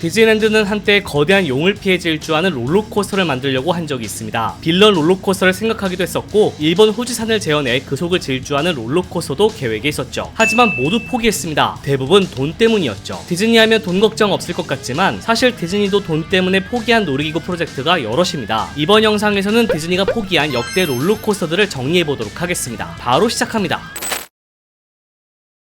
디즈니랜드는 한때 거대한 용을 피해 질주하는 롤러코스터를 만들려고 한 적이 있습니다. 빌런 롤러코스터를 생각하기도 했었고 일본 후지산을 재현해 그 속을 질주하는 롤러코스터도 계획에 있었죠. 하지만 모두 포기했습니다. 대부분 돈 때문이었죠. 디즈니 하면 돈 걱정 없을 것 같지만 사실 디즈니도 돈 때문에 포기한 놀이기구 프로젝트가 여럿입니다. 이번 영상에서는 디즈니가 포기한 역대 롤러코스터들을 정리해보도록 하겠습니다. 바로 시작합니다.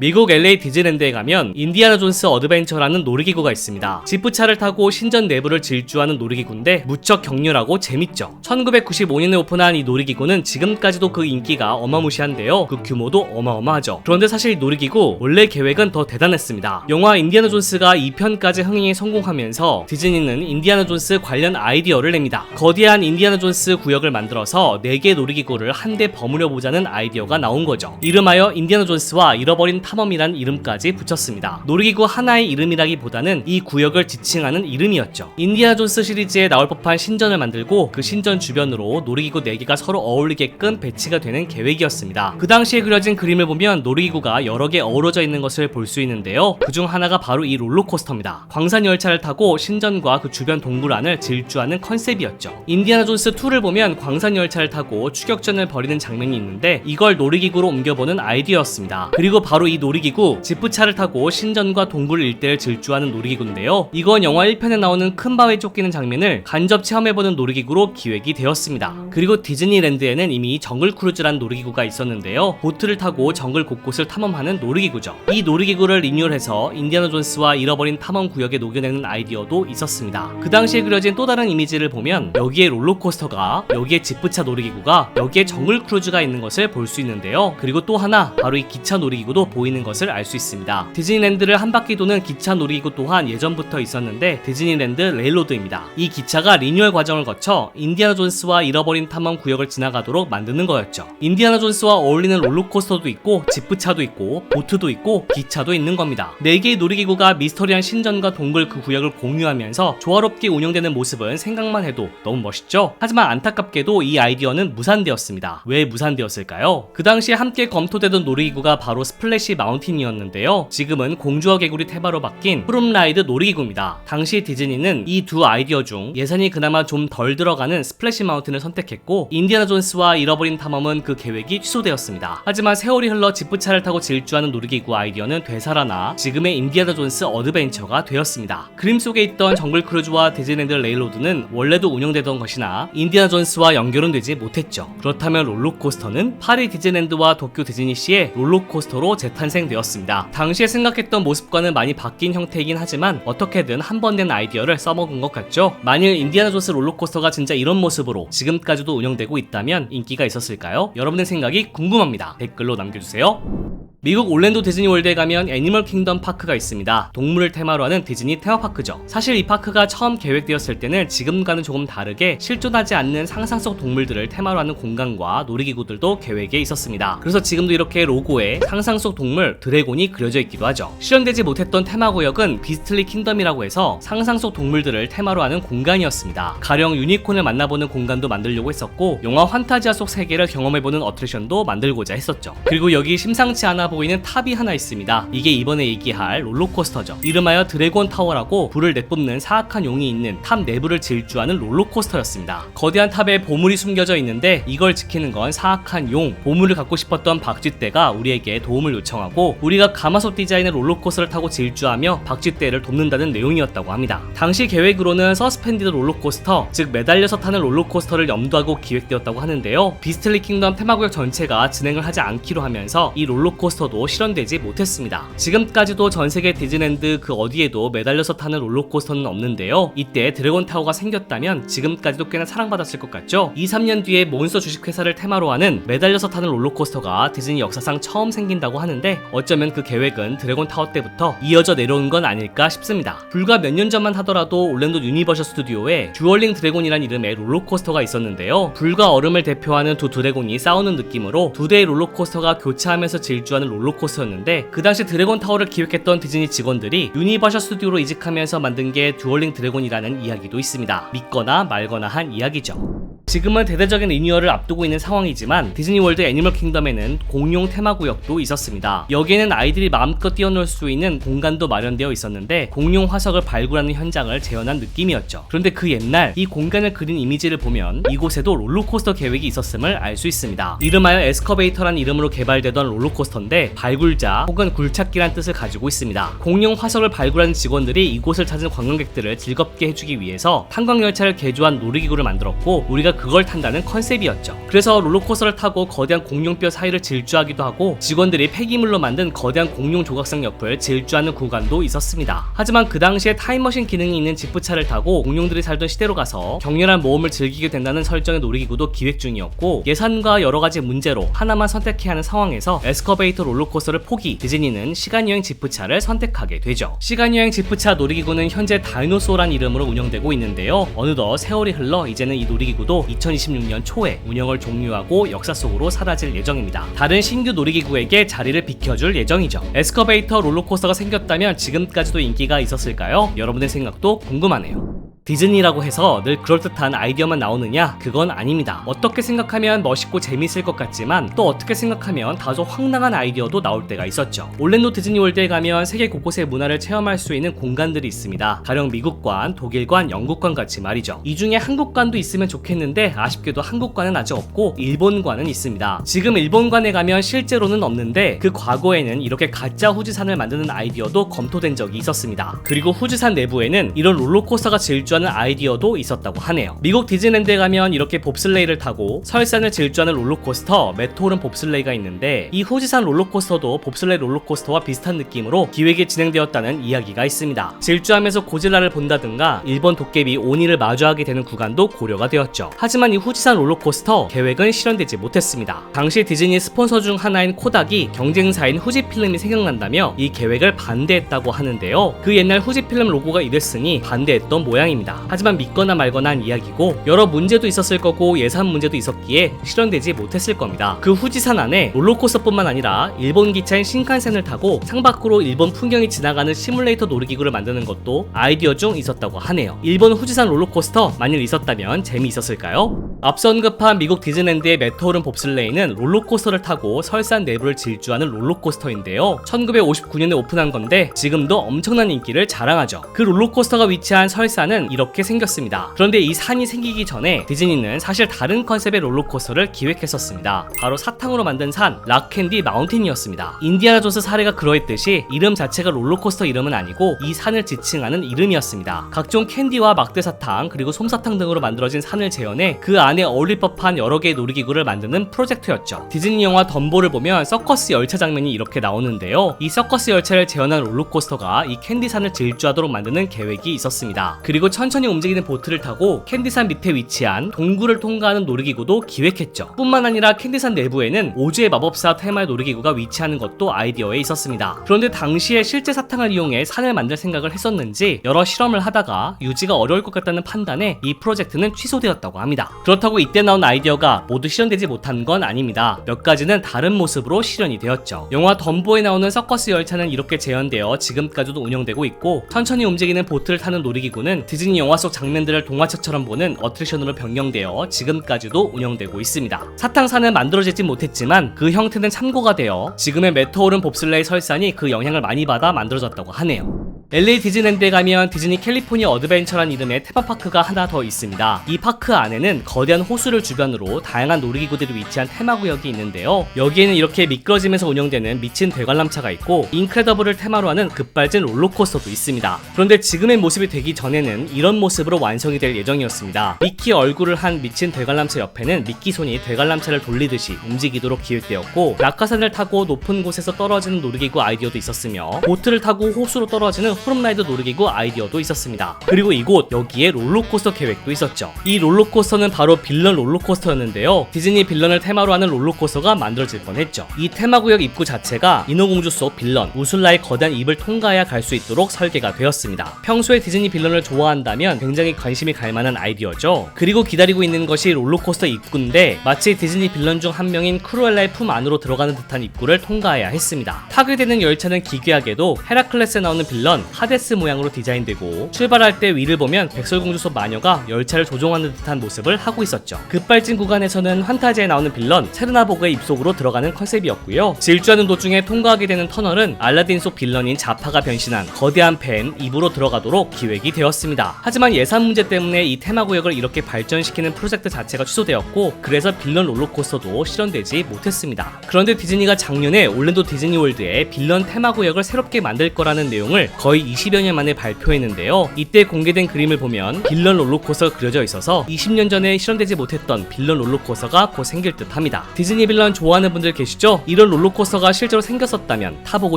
미국 LA 디즈랜드에 가면 인디아나 존스 어드벤처라는 놀이기구가 있습니다. 지프차를 타고 신전 내부를 질주하는 놀이기구인데 무척 격렬하고 재밌죠. 1995년에 오픈한 이 놀이기구는 지금까지도 그 인기가 어마무시한데요. 그 규모도 어마어마하죠. 그런데 사실 이 놀이기구 원래 계획은 더 대단했습니다. 영화 인디아나 존스가 2편까지 흥행에 성공하면서 디즈니는 인디아나 존스 관련 아이디어를 냅니다. 거대한 인디아나 존스 구역을 만들어서 4개 놀이기구를 한데 버무려 보자는 아이디어가 나온 거죠. 이름하여 인디아나 존스와 잃어버린 탐험이란 이름까지 붙였습니다. 놀이기구 하나의 이름이라기보다는 이 구역을 지칭하는 이름이었죠. 인디아나 존스 시리즈에 나올 법한 신전을 만들고 그 신전 주변으로 놀이기구 4개가 서로 어울리게끔 배치가 되는 계획이었습니다. 그 당시에 그려진 그림을 보면 놀이기구가 여러 개 어우러져 있는 것을 볼 수 있는데요. 그 중 하나가 바로 이 롤러코스터입니다. 광산 열차를 타고 신전과 그 주변 동굴 안을 질주하는 컨셉이었죠. 인디아나 존스 2를 보면 광산 열차를 타고 추격전을 벌이는 장면이 있는데 이걸 놀이기구로 옮겨보는 아이디어였습니다. 그리고 바로 이 놀이기구 지프차를 타고 신전과 동굴 일대를 질주하는 놀이기구인데요. 이건 영화 1편에 나오는 큰 바위에 쫓기는 장면을 간접 체험해보는 놀이기구로 기획이 되었습니다. 그리고 디즈니랜드에는 이미 정글 크루즈란 놀이기구가 있었는데요. 보트를 타고 정글 곳곳을 탐험하는 놀이기구죠. 이 놀이기구를 리뉴얼해서 인디아나 존스와 잃어버린 탐험 구역에 녹여내는 아이디어도 있었습니다. 그 당시에 그려진 또 다른 이미지를 보면 여기에 롤러코스터가 여기에 지프차 놀이기구가 여기에 정글 크루즈가 있는 것을 볼 수 있는데요. 그리고 또 하나 바로 이 기차 놀이기구도 보이는 것을 알 수 있습니다. 디즈니랜드를 한 바퀴 도는 기차 놀이기구 또한 예전부터 있었는데 디즈니랜드 레일로드입니다. 이 기차가 리뉴얼 과정을 거쳐 인디아나 존스와 잃어버린 탐험 구역을 지나가도록 만드는 거였죠. 인디아나 존스와 어울리는 롤러코스터도 있고 지프차도 있고 보트도 있고 기차도 있는 겁니다. 4개의 놀이기구가 미스터리한 신전과 동굴 그 구역을 공유하면서 조화롭게 운영되는 모습은 생각만 해도 너무 멋있죠? 하지만 안타깝게도 이 아이디어는 무산되었습니다. 왜 무산되었을까요? 그 당시에 함께 검토되던 놀이기구가 바로 스플래시 마운틴이었는데요. 지금은 공주와 개구리 테마로 바뀐 푸름라이드 놀이기구입니다. 당시 디즈니는 이 두 아이디어 중 예산이 그나마 좀 덜 들어가는 스플래시 마운틴을 선택했고 인디아나 존스와 잃어버린 탐험은 그 계획이 취소되었습니다. 하지만 세월이 흘러 지프차를 타고 질주하는 놀이기구 아이디어는 되살아나 지금의 인디아나 존스 어드벤처가 되었습니다. 그림 속에 있던 정글 크루즈와 디즈니랜드 레일로드는 원래도 운영되던 것이나 인디아나 존스와 연결은 되지 못했죠. 그렇다면 롤러코스터는 파리 디즈니랜드와 도쿄 디즈니시의 롤러코스터로 재탄 생되었습니다. 당시에 생각했던 모습과는 많이 바뀐 형태이긴 하지만 어떻게든 한번낸 아이디어를 써먹은 것 같죠? 만일 인디아나 존스 롤러코스터가 진짜 이런 모습으로 지금까지도 운영되고 있다면 인기가 있었을까요? 여러분의 생각이 궁금합니다. 댓글로 남겨주세요. 미국 올랜도 디즈니 월드에 가면 애니멀 킹덤 파크가 있습니다. 동물을 테마로 하는 디즈니 테마파크죠. 사실 이 파크가 처음 계획되었을 때는 지금과는 조금 다르게 실존하지 않는 상상 속 동물들을 테마로 하는 공간과 놀이기구들도 계획에 있었습니다. 그래서 지금도 이렇게 로고에 상상 속 동물 드래곤이 그려져 있기도 하죠. 실현되지 못했던 테마 구역은 비스틀리 킹덤이라고 해서 상상 속 동물들을 테마로 하는 공간이었습니다. 가령 유니콘을 만나보는 공간도 만들려고 했었고 영화 환타지아 속 세계를 경험해보는 어트랙션도 만들고자 했었죠. 그리고 여기 심상치 않아 보이는 탑이 하나 있습니다. 이게 이번에 얘기할 롤러코스터죠. 이름하여 드래곤 타워라고 불을 내뿜는 사악한 용이 있는 탑 내부를 질주하는 롤러코스터였습니다. 거대한 탑에 보물이 숨겨져 있는데 이걸 지키는 건 사악한 용, 보물을 갖고 싶었던 박쥐떼가 우리에게 도움을 요청하고 우리가 가마솥 디자인의 롤러코스터를 타고 질주하며 박쥐떼를 돕는다는 내용이었다고 합니다. 당시 계획으로는 서스펜디드 롤러코스터, 즉 매달려서 타는 롤러코스터를 염두하고 기획되었다고 하는데요. 비스틀리 킹덤 테마구역 전체가 진행을 하지 않기로 하면서 이 롤러코스터 도 실현되지 못했습니다. 지금까지도 전 세계 디즈랜드 그 어디에도 매달려서 타는 롤러코스터는 없는데요. 이때 드래곤 타워가 생겼다면 지금까지도 꽤나 사랑받았을 것 같죠? 2, 3년 뒤에 몬스터 주식회사를 테마로 하는 매달려서 타는 롤러코스터가 디즈니 역사상 처음 생긴다고 하는데 어쩌면 그 계획은 드래곤 타워 때부터 이어져 내려온 건 아닐까 싶습니다. 불과 몇 년 전만 하더라도 올랜도 유니버셜 스튜디오에 듀얼링 드래곤이란 이름의 롤러코스터가 있었는데요. 불과 얼음을 대표하는 두 드래곤이 싸우는 느낌으로 두 대의 롤러코스터가 교차하면서 질주하는 롤러코스터였는데 그 당시 드래곤 타워를 기획했던 디즈니 직원들이 유니버셜 스튜디오로 이직하면서 만든 게 듀얼링 드래곤이라는 이야기도 있습니다. 믿거나 말거나 한 이야기죠. 지금은 대대적인 리뉴얼을 앞두고 있는 상황이지만 디즈니 월드 애니멀 킹덤에는 공용 테마구역도 있었습니다. 여기에는 아이들이 마음껏 뛰어놀 수 있는 공간도 마련되어 있었는데 공용 화석을 발굴하는 현장을 재현한 느낌이었죠. 그런데 그 옛날 이 공간을 그린 이미지를 보면 이곳에도 롤러코스터 계획이 있었음을 알 수 있습니다. 이름하여 에스커베이터란 이름으로 개발되던 롤러코스터인데 발굴자 혹은 굴착기란 뜻을 가지고 있습니다. 공용 화석을 발굴하는 직원들이 이곳을 찾은 관광객들을 즐겁게 해주기 위해서 탄광열차를 개조한 놀이기구를 만들었고 우리가 그걸 탄다는 컨셉이었죠. 그래서 롤러코스터를 타고 거대한 공룡뼈 사이를 질주하기도 하고 직원들이 폐기물로 만든 거대한 공룡 조각상 옆을 질주하는 구간도 있었습니다. 하지만 그 당시에 타임머신 기능이 있는 지프차를 타고 공룡들이 살던 시대로 가서 격렬한 모험을 즐기게 된다는 설정의 놀이기구도 기획 중이었고 예산과 여러 가지 문제로 하나만 선택해야 하는 상황에서 에스커베이터 롤러코스터를 포기 디즈니는 시간여행 지프차를 선택하게 되죠. 시간여행 지프차 놀이기구는 현재 다이노소란 이름으로 운영되고 있는데요. 어느덧 세월이 흘러 이제는 이 놀이기구도 2026년 초에 운영을 종료하고 역사 속으로 사라질 예정입니다. 다른 신규 놀이기구에게 자리를 비켜줄 예정이죠. 에스커베이터 롤러코스터가 생겼다면 지금까지도 인기가 있었을까요? 여러분의 생각도 궁금하네요. 디즈니라고 해서 늘 그럴듯한 아이디어만 나오느냐? 그건 아닙니다. 어떻게 생각하면 멋있고 재밌을 것 같지만 또 어떻게 생각하면 다소 황당한 아이디어도 나올 때가 있었죠. 올랜도 디즈니월드에 가면 세계 곳곳의 문화를 체험할 수 있는 공간들이 있습니다. 가령 미국관, 독일관, 영국관 같이 말이죠. 이 중에 한국관도 있으면 좋겠는데 아쉽게도 한국관은 아직 없고 일본관은 있습니다. 지금 일본관에 가면 실제로는 없는데 그 과거에는 이렇게 가짜 후지산을 만드는 아이디어도 검토된 적이 있었습니다. 그리고 후지산 내부에는 이런 롤러코스터가 질주 하는 아이디어도 있었다고 하네요. 미국 디즈니랜드에 가면 이렇게 봅슬레이를 타고 설산을 질주하는 롤러코스터 메토른 봅슬레이가 있는데 이 후지산 롤러코스터도 봅슬레이 롤러코스터와 비슷한 느낌으로 기획이 진행되었다는 이야기가 있습니다. 질주하면서 고질라를 본다든가 일본 도깨비 오니를 마주하게 되는 구간도 고려가 되었죠. 하지만 이 후지산 롤러코스터 계획은 실현되지 못했습니다. 당시 디즈니 스폰서 중 하나인 코닥이 경쟁사인 후지필름이 생각난다며 이 계획을 반대했다고 하는데요. 그 옛날 후지필름 로고가 이랬으니 반대했던 모양입니다. 하지만 믿거나 말거나 한 이야기고 여러 문제도 있었을 거고 예산 문제도 있었기에 실현되지 못했을 겁니다. 그 후지산 안에 롤러코스터뿐만 아니라 일본 기차인 신칸센을 타고 창밖으로 일본 풍경이 지나가는 시뮬레이터 놀이기구를 만드는 것도 아이디어 중 있었다고 하네요. 일본 후지산 롤러코스터 만일 있었다면 재미있었을까요? 앞서 언급한 미국 디즈랜드의 메테오른 봅슬레이는 롤러코스터를 타고 설산 내부를 질주하는 롤러코스터인데요. 1959년에 오픈한 건데 지금도 엄청난 인기를 자랑하죠. 그 롤러코스터가 위치한 설산은 이렇게 생겼습니다. 그런데 이 산이 생기기 전에 디즈니는 사실 다른 컨셉의 롤러코스터를 기획했었습니다. 바로 사탕으로 만든 산, 락캔디 마운틴이었습니다. 인디아나 존스 사례가 그러했듯이 이름 자체가 롤러코스터 이름은 아니고 이 산을 지칭하는 이름이었습니다. 각종 캔디와 막대 사탕 그리고 솜사탕 등으로 만들어진 산을 재현해 그 안에 어울릴 법한 여러 개의 놀이기구를 만드는 프로젝트였죠. 디즈니 영화 덤보를 보면 서커스 열차 장면이 이렇게 나오는데요. 이 서커스 열차를 재현한 롤러코스터가 이 캔디산을 질주하도록 만드는 계획이 있었습니다. 그리고 천천히 움직이는 보트를 타고 캔디산 밑에 위치한 동굴을 통과하는 놀이기구도 기획했죠. 뿐만 아니라 캔디산 내부에는 오즈의 마법사 테마의 놀이기구가 위치하는 것도 아이디어에 있었습니다. 그런데 당시에 실제 사탕을 이용해 산을 만들 생각을 했었는지 여러 실험을 하다가 유지가 어려울 것 같다는 판단에 이 프로젝트는 취소되었다고 합니다. 그렇다고 이때 나온 아이디어가 모두 실현되지 못한 건 아닙니다. 몇 가지는 다른 모습으로 실현이 되었죠. 영화 덤보에 나오는 서커스 열차는 이렇게 재현되어 지금까지도 운영되고 있고 천천히 움직이는 보트를 타는 놀이기구는 디즈니 영화 속 장면들을 동화책처럼 보는 어트랙션으로 변경되어 지금까지도 운영되고 있습니다. 사탕산은 만들어지지 못했지만 그 형태는 참고가 되어 지금의 메테오른 봅슬레이 설산이 그 영향을 많이 받아 만들어졌다고 하네요. LA 디즈랜드에 가면 디즈니 캘리포니아 어드벤처란 이름의 테마파크가 하나 더 있습니다. 이 파크 안에는 거대한 호수를 주변으로 다양한 놀이기구들이 위치한 테마구역이 있는데요. 여기에는 이렇게 미끄러지면서 운영되는 미친 대관람차가 있고 인크레더블을 테마로 하는 급발진 롤러코스터도 있습니다. 그런데 지금의 모습이 되기 전에는 이런 모습으로 완성이 될 예정이었습니다. 미키 얼굴을 한 미친 대관람차 옆에는 미키 손이 대관람차를 돌리듯이 움직이도록 기획되었고 낙하산을 타고 높은 곳에서 떨어지는 놀이기구 아이디어도 있었으며 보트를 타고 호수로 떨어지는 호름라이더 놀이기구 아이디어도 있었습니다. 그리고 이곳 여기에 롤러코스터 계획도 있었죠. 이 롤러코스터는 바로 빌런 롤러코스터였는데요. 디즈니 빌런을 테마로 하는 롤러코스터가 만들어질 뻔했죠. 이 테마구역 입구 자체가 인어공주 속 빌런 우술라의 거대한 입을 통과해야 갈 수 있도록 설계가 되었습니다. 평소에 디즈니 빌런을 좋아한다 한다면 굉장히 관심이 갈 만한 아이디어죠. 그리고 기다리고 있는 것이 롤러코스터 입구인데 마치 디즈니 빌런 중 한 명인 크루엘라의 품 안으로 들어가는 듯한 입구를 통과해야 했습니다. 파괴되는 열차는 기괴하게도 헤라클레스에 나오는 빌런 하데스 모양으로 디자인되고 출발할 때 위를 보면 백설공주소 마녀가 열차를 조종하는 듯한 모습을 하고 있었죠. 급발진 구간에서는 환타지에 나오는 빌런 세르나보그의 입속으로 들어가는 컨셉이었고요. 질주하는 도중에 통과하게 되는 터널은 알라딘 속 빌런인 자파가 변신한 거대한 뱀 입으로 들어가도록 기획이 되었습니다. 하지만 예산 문제 때문에 이 테마 구역을 이렇게 발전시키는 프로젝트 자체가 취소되었고 그래서 빌런 롤러코스터도 실현되지 못했습니다. 그런데 디즈니가 작년에 올랜도 디즈니월드에 빌런 테마 구역을 새롭게 만들 거라는 내용을 거의 20여 년 만에 발표했는데요. 이때 공개된 그림을 보면 빌런 롤러코스터가 그려져 있어서 20년 전에 실현되지 못했던 빌런 롤러코스터가 곧 생길 듯 합니다. 디즈니 빌런 좋아하는 분들 계시죠? 이런 롤러코스터가 실제로 생겼었다면 타보고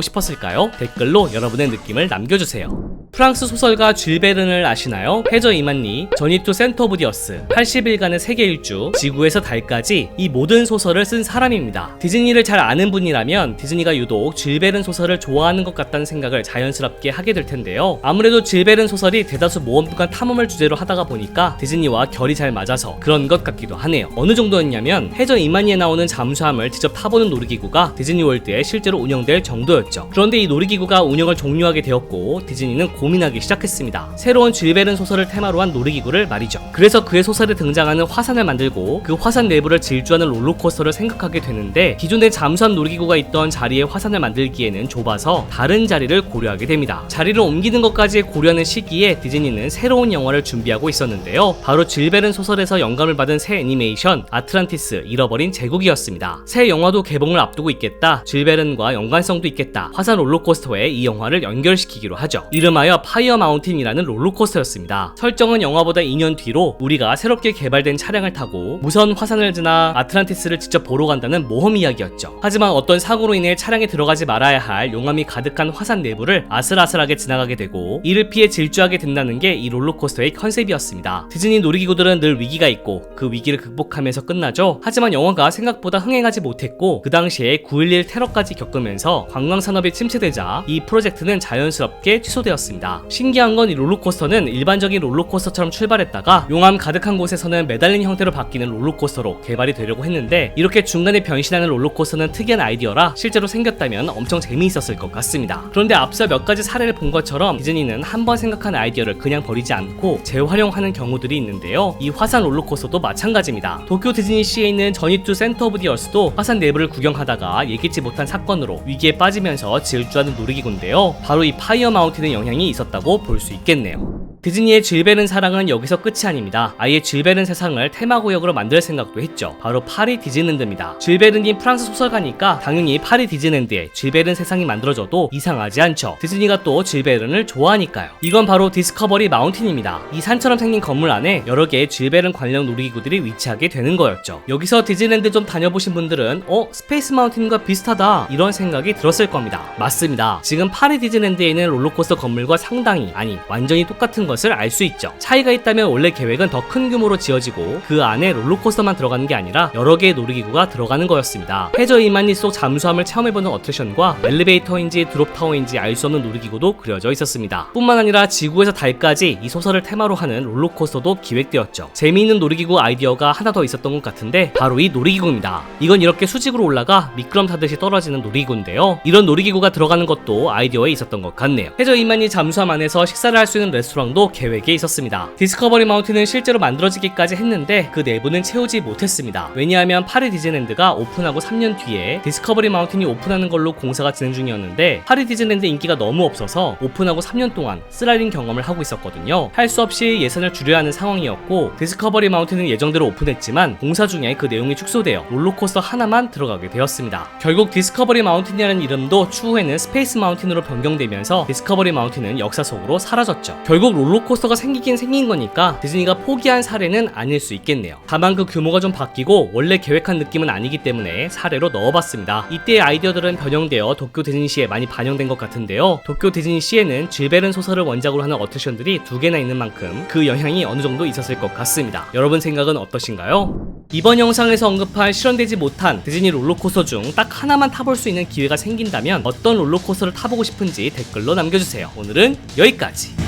싶었을까요? 댓글로 여러분의 느낌을 남겨주세요. 프랑스 소설가 줄베른을 아시나요? 해저 이만니, 저니투 센터 오브 디어스, 80일간의 세계 일주, 지구에서 달까지 이 모든 소설을 쓴 사람입니다. 디즈니를 잘 아는 분이라면 디즈니가 유독 줄베른 소설을 좋아하는 것 같다는 생각을 자연스럽게 하게 될 텐데요. 아무래도 줄베른 소설이 대다수 모험과 탐험을 주제로 하다가 보니까 디즈니와 결이 잘 맞아서 그런 것 같기도 하네요. 어느 정도였냐면 해저 이만니에 나오는 잠수함을 직접 타보는 놀이기구가 디즈니월드에 실제로 운영될 정도였죠. 그런데 이 놀이기구가 운영을 종료하게 되었고 디즈니는 고민하기 시작했습니다. 새로운 줄베른 소설을 테마로 한 놀이기구를 말이죠. 그래서 그의 소설에 등장하는 화산을 만들고 그 화산 내부를 질주하는 롤러코스터를 생각하게 되는데 기존의 잠수함 놀이기구가 있던 자리에 화산을 만들기에는 좁아서 다른 자리를 고려하게 됩니다. 자리를 옮기는 것까지 고려하는 시기에 디즈니는 새로운 영화를 준비하고 있었는데요. 바로 질베른 소설에서 영감을 받은 새 애니메이션 아틀란티스 잃어버린 제국이었습니다. 새 영화도 개봉을 앞두고 있겠다. 질베른과 연관성도 있겠다. 화산 롤러코스터에 이 영화를 연결시키기로 하죠. 이름하여 파이어 마운틴이라는 롤러코스터였습니다. 설정은 영화보다 2년 뒤로 우리가 새롭게 개발된 차량을 타고 무선 화산을 지나 아틀란티스를 직접 보러 간다는 모험 이야기였죠. 하지만 어떤 사고로 인해 차량에 들어가지 말아야 할 용암이 가득한 화산 내부를 아슬아슬하게 지나가게 되고 이를 피해 질주하게 된다는 게 이 롤러코스터의 컨셉이었습니다. 디즈니 놀이기구들은 늘 위기가 있고 그 위기를 극복하면서 끝나죠. 하지만 영화가 생각보다 흥행하지 못했고 그 당시에 9.11 테러까지 겪으면서 관광 산업이 침체되자 이 프로젝트는 자연스럽게 취소되었습니다. 신기한 건 이 롤러코스터는 일반적인 롤러코스터처럼 출발했다가 용암 가득한 곳에서는 매달린 형태로 바뀌는 롤러코스터로 개발이 되려고 했는데 이렇게 중간에 변신하는 롤러코스터는 특이한 아이디어라 실제로 생겼다면 엄청 재미있었을 것 같습니다. 그런데 앞서 몇 가지 사례를 본 것처럼 디즈니는 한 번 생각한 아이디어를 그냥 버리지 않고 재활용하는 경우들이 있는데요. 이 화산 롤러코스터도 마찬가지입니다. 도쿄 디즈니시에 있는 저니투 센터 오브 디어스도 화산 내부를 구경하다가 예기치 못한 사건으로 위기에 빠지면서 질주하는 놀이기구인데요. 바로 이 파이어 마운틴의 영향이 있었다고 볼 수 있겠네요. 디즈니의 질베른 사랑은 여기서 끝이 아닙니다. 아예 질베른 세상을 테마구역으로 만들 생각도 했죠. 바로 파리 디즈랜드입니다. 질베른이 프랑스 소설가니까 당연히 파리 디즈랜드에 질베른 세상이 만들어져도 이상하지 않죠. 디즈니가 또 질베른을 좋아하니까요. 이건 바로 디스커버리 마운틴입니다. 이 산처럼 생긴 건물 안에 여러 개의 질베른 관련 놀이기구들이 위치하게 되는 거였죠. 여기서 디즈랜드 좀 다녀보신 분들은 어? 스페이스 마운틴과 비슷하다 이런 생각이 들었을 겁니다. 맞습니다. 지금 파리 디즈랜드에 있는 롤러코스터 건물과 상당히 아니 완전히 똑같은 것을 알 수 있죠. 차이가 있다면 원래 계획은 더 큰 규모로 지어지고 그 안에 롤러코스터만 들어가는 게 아니라 여러 개의 놀이기구가 들어가는 거였습니다. 해저 이만니 속 잠수함을 체험해보는 어트랙션과 엘리베이터인지 드롭타워인지 알 수 없는 놀이기구도 그려져 있었습니다. 뿐만 아니라 지구에서 달까지 이 소설을 테마로 하는 롤러코스터도 기획되었죠. 재미있는 놀이기구 아이디어가 하나 더 있었던 것 같은데 바로 이 놀이기구입니다. 이건 이렇게 수직으로 올라가 미끄럼 타듯이 떨어지는 놀이기구인데요. 이런 놀이기구가 들어가는 것도 아이디어에 있었던 것 같네요. 해저 이만니 잠수함 안에서 식사를 할 수 있는 레스토랑도 계획에 있었습니다. 디스커버리 마운틴은 실제로 만들어지기까지 했는데 그 내부는 채우지 못했습니다. 왜냐하면 파리 디즈랜드가 오픈하고 3년 뒤에 디스커버리 마운틴이 오픈하는 걸로 공사가 진행 중이었는데 파리 디즈랜드 인기가 너무 없어서 오픈하고 3년 동안 쓰라린 경험을 하고 있었거든요. 할 수 없이 예산을 줄여야 하는 상황이었고 디스커버리 마운틴은 예정대로 오픈했지만 공사 중에 그 내용이 축소되어 롤러코스터 하나만 들어가게 되었습니다. 결국 디스커버리 마운틴이라는 이름도 추후에는 스페이스 마운틴으로 변경되면서 디스커버리 마운틴은 역사 속으로 사라졌죠. 결국 롤러코스터가 생기긴 생긴 거니까 디즈니가 포기한 사례는 아닐 수 있겠네요. 다만 그 규모가 좀 바뀌고 원래 계획한 느낌은 아니기 때문에 사례로 넣어봤습니다. 이때의 아이디어들은 변형되어 도쿄 디즈니시에 많이 반영된 것 같은데요. 도쿄 디즈니시에는 질베른 소설을 원작으로 하는 어트랙션들이 두 개나 있는 만큼 그 영향이 어느 정도 있었을 것 같습니다. 여러분 생각은 어떠신가요? 이번 영상에서 언급한 실현되지 못한 디즈니 롤러코스터 중 딱 하나만 타볼 수 있는 기회가 생긴다면 어떤 롤러코스터를 타보고 싶은지 댓글로 남겨주세요. 오늘은 여기까지.